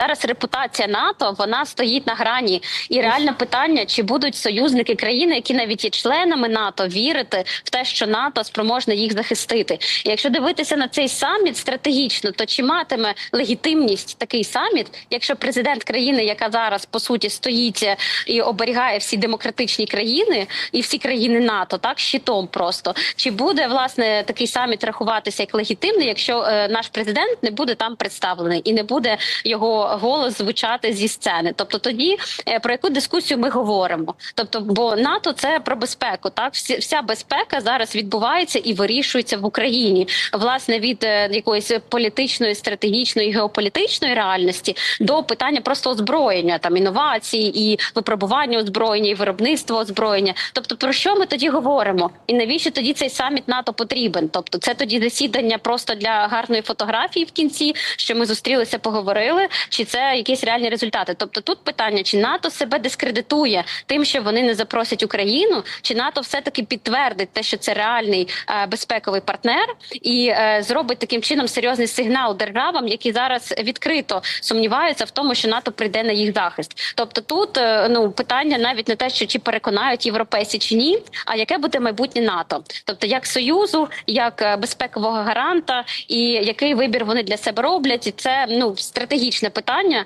Зараз репутація НАТО вона стоїть на грані, і реальне питання, чи будуть союзники країни, які навіть є членами НАТО, вірити в те, що НАТО спроможне їх захистити. І якщо дивитися на цей саміт стратегічно, то чи матиме легітимність такий саміт, якщо президент країни, яка зараз по суті стоїть і оберігає всі демократичні країни і всі країни НАТО, так щитом просто чи буде власне такий саміт рахуватися як легітимний, якщо е, наш президент не буде там представлений і не буде його голос звучати зі сцени? Тобто тоді е, про яку дискусію ми говоримо? Тобто, бо НАТО це про безпеку, так вся безпека зараз відбувається і вирішується в Україні, власне, від е, якоїсь політичної, стратегічної, геополітичної реальності до питання просто озброєння, там інновацій і випробування озброєння, і виробництво озброєння. Тобто, про що ми тоді говоримо? І навіщо тоді цей саміт НАТО потрібен? Тобто, це тоді засідання просто для гарної фотографії в кінці, що ми зустрілися, поговорили, чи це якісь реальні результати? Тобто, тут питання, чи НАТО себе дискредитує тим, що вони не запросять Україну, чи НАТО все таки підтвердить те, що це реальний е, безпековий партнер, і е, зробить таким чином серйозний сигнал державам, які зараз відкрито сумніваються в тому, що НАТО прийде на їх захист. Тобто, тут е, ну питання навіть не те, що чи переконають європейці чи ні, а яке буде майбутнє НАТО, тобто як союзу, як е, безпекового гаранта, і який вибір вони для себе роблять, і це ну стратегічне питання.